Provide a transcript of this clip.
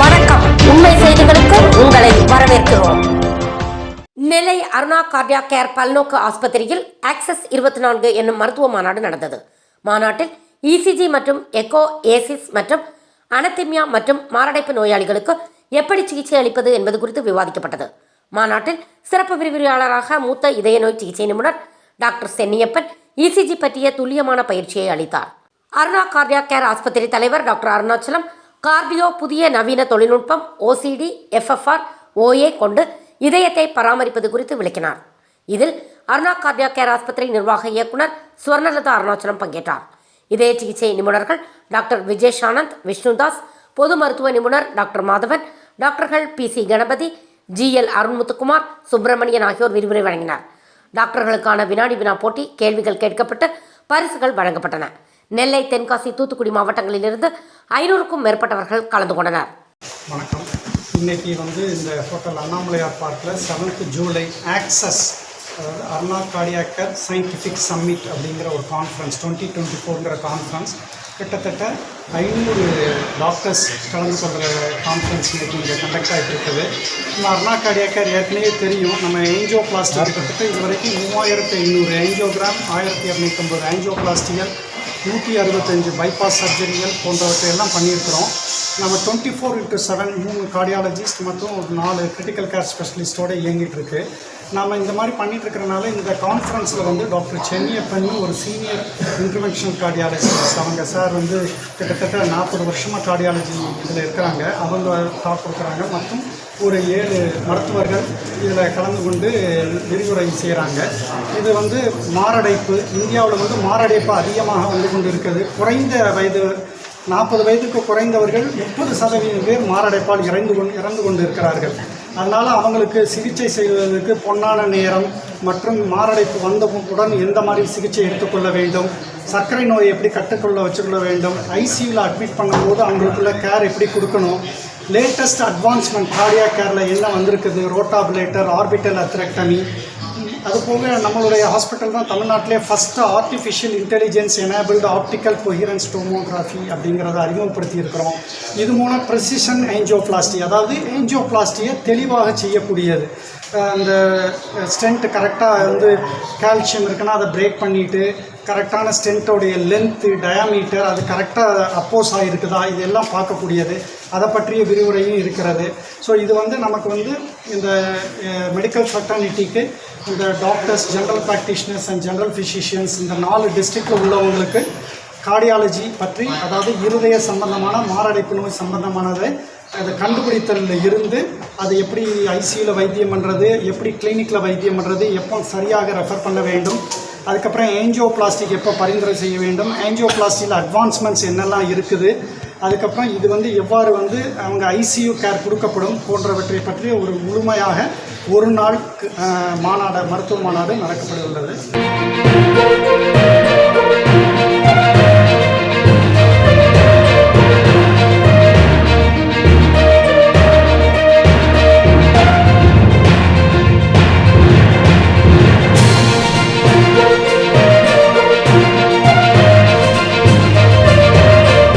வணக்கம். உண்மை செய்திகளுக்கு உங்களை வரவேற்கிறோம். நெல்லை அருணா கார்டியா கேர் பல்நோக்கு ஆஸ்பத்திரியில் ஆக்சஸ் இருபத்தி நான்கு என்னும் மருத்துவ மாநாடு நடந்தது. மாநாட்டில் இசிஜி மற்றும் எக்கோ ஏசிஸ் மற்றும் அனத்திமியா மற்றும் மாரடைப்பு நோயாளிகளுக்கு எப்படி சிகிச்சை அளிப்பது என்பது குறித்து விவாதிக்கப்பட்டது. மாநாட்டில் சிறப்பு விரிவுரையாளராக மூத்த இதய நோய் சிகிச்சை நிபுணர் டாக்டர் சென்னியப்பன் இசிஜி பற்றிய துல்லியமான பயிற்சியை அளித்தார். அருணா கார்டியா கேர் ஆஸ்பத்திரி தலைவர் டாக்டர் அருணாச்சலம் கார்டியோ புதிய நவீன தொழில்நுட்பம் ஓசிடி எஃப்எஃப்ஆர் ஓஏ கொண்டு இதயத்தை பராமரிப்பது குறித்து விளக்கினார். இதில் அருணா கார்டியா கேர் ஆஸ்பத்திரி நிர்வாக இயக்குனர் சுவர்ணலதா அருணாச்சலம் பங்கேற்றார். இதய சிகிச்சை நிபுணர்கள் டாக்டர் விஜேஷ் ஆனந்த் விஷ்ணுதாஸ் பொது மருத்துவ நிபுணர் டாக்டர் மாதவன் டாக்டர்கள் P C Ganapathi G L Arunmuthukumar Subramanian ஆகியோர் விரிவுரை வழங்கினார். டாக்டர்களுக்கான வினாடி வினா போட்டி கேள்விகள் கேட்கப்பட்டு பரிசுகள் வழங்கப்பட்டன. நெல்லை தென்காசி தூத்துக்குடி மாவட்டங்களிலிருந்து ஐநூறுக்கும் மேற்பட்டவர்கள் கலந்து கொண்டனர். வணக்கம். இன்னைக்கு வந்து இந்த ஹோட்டல் அண்ணாமலையார் பார்க்கில் செவன்த் ஜூலை ஆக்சஸ் அதாவது அருணா கார்டியாக்கர் சயின்டிஃபிக் சம்மிட் அப்படிங்கிற ஒரு கான்ஃபரன்ஸ் டுவெண்ட்டி டுவெண்ட்டி ஃபோருங்கிற கான்ஃபரன்ஸ் கிட்டத்தட்ட ஐநூறு டாக்டர்ஸ் கலந்து கொள்கிற கான்ஃபரன்ஸ் இன்னைக்கு இங்கே கண்டக்ட் ஆகிட்டு இருக்குது இந்த அருணா கார்டியாக்கர் ஏற்கனவே தெரியும். நம்ம ஏஞ்சோ பிளாஸ்டிக் கிட்டத்தட்ட இது வரைக்கும் மூவாயிரத்து ஐநூறு ஏஞ்சோகிராம் ஆயிரத்தி இரநூத்தொம்பது ஏஞ்சோபிளாஸ்டிகள் நூற்றி அறுபத்தஞ்சு பைபாஸ் சர்ஜரிகள் போன்றவற்றை எல்லாம் பண்ணியிருக்கிறோம். நம்ம டுவெண்ட்டி ஃபோர் இன்ட்டு செவன் மூணு கார்டியாலஜிஸ்ட் மற்றும் ஒரு நாலு கிரிட்டிக்கல் கேர் ஸ்பெஷலிஸ்ட்டோடு இயங்கிட்டுருக்கு. நாம் இந்த மாதிரி பண்ணிகிட்டு இருக்கிறனால இந்த கான்ஃபரன்ஸில் வந்து டாக்டர் சென்னியப்பன் ஒரு சீனியர் இன்டர்வென்ஷனல் கார்டியாலஜிஸ்ட் அவங்க சார் வந்து கிட்டத்தட்ட நாற்பது வருஷமாக கார்டியாலஜி இதில் இருக்கிறாங்க. அவங்க டாக் கொடுக்குறாங்க. மற்றும் ஒரு ஏழு மருத்துவர்கள் இதில் கலந்து கொண்டு விரிவுரை செய்கிறாங்க இது வந்து மாரடைப்பு இந்தியாவில் வந்து மாரடைப்பு அதிகமாக வந்து கொண்டு இருக்குது குறைந்த வயது நாற்பது வயதுக்கு குறைந்தவர்கள் முப்பது சதவீதம் பேர் மாரடைப்பால் இறந்து கொண்டு இறந்து கொண்டு இருக்கிறார்கள் அதனால் அவங்களுக்கு சிகிச்சை செய்வதற்கு பொன்னான நேரம் மற்றும் மாரடைப்பு வந்த உடன் எந்த மாதிரி சிகிச்சை எடுத்துக்கொள்ள வேண்டும் சர்க்கரை நோயை எப்படி கட்டுக்குள்ள வச்சுக்கொள்ள வேண்டும் ஐசியூவில் அட்மிட் பண்ணும்போது அவங்களுக்குள்ள கேர் எப்படி கொடுக்கணும் லேட்டஸ்ட் அட்வான்ஸ்மெண்ட் கார்டியா கேரில் என்ன வந்திருக்குது? ரோட்டாபிலேட்டர் ஆர்பிட்டல் அத்ரெக்டமி அது போக நம்மளுடைய ஹாஸ்பிட்டல் தான் தமிழ்நாட்டிலே first artificial intelligence enabled optical coherence tomography அப்படிங்கிறத அறிமுகப்படுத்தி இருக்கிறோம் இது மூலம் ப்ரெசிஷன் ஏஞ்சியோபிளாஸ்டி அதாவது ஏஞ்சியோபிளாஸ்டியை தெளிவாக செய்யக்கூடியது. அந்த ஸ்டென்ட் கரெக்டாக வந்து கால்சியம் இருக்குன்னா அதை பிரேக் பண்ணிவிட்டு கரெக்டான ஸ்டென்ட்டோடைய லென்த்து டயாமீட்டர் அது கரெக்டாக அப்போஸ் ஆகிருக்குதா இது எல்லாம் பார்க்கக்கூடியது. அதை பற்றிய விரிவுரையும் இருக்கிறது. ஸோ இது வந்து நமக்கு வந்து இந்த மெடிக்கல் ஃபெட்டர்னிட்டிக்கு இந்த doctors general practitioners and general physicians இந்த நாலு டிஸ்ட்ரிக்டில் உள்ளவங்களுக்கு கார்டியாலஜி பற்றி அதாவது இருதய சம்பந்தமான மாரடைப்பு நோய் சம்பந்தமானதை அதை கண்டுபிடித்தலில் இருந்து அது எப்படி ஐசியூவில் வைத்தியம் பண்ணுறது எப்படி கிளினிக்கில் வைத்தியம் பண்ணுறது எப்போ சரியாக ரெஃபர் பண்ண வேண்டும் அதுக்கப்புறம் ஏஞ்சியோபிளாஸ்டிக் எப்போ பரிந்துரை செய்ய வேண்டும் ஏஞ்சியோபிளாஸ்டியில் அட்வான்ஸ்மெண்ட்ஸ் என்னெல்லாம் இருக்குது அதுக்கப்புறம் இது வந்து எவ்வாறு வந்து அவங்க ஐசியூ கேர் கொடுக்கப்படும் போன்றவற்றை பற்றி ஒரு முழுமையாக ஒரு நாள் மாநாடு மருத்துவ மாநாடு நடக்கப்பட உள்ளது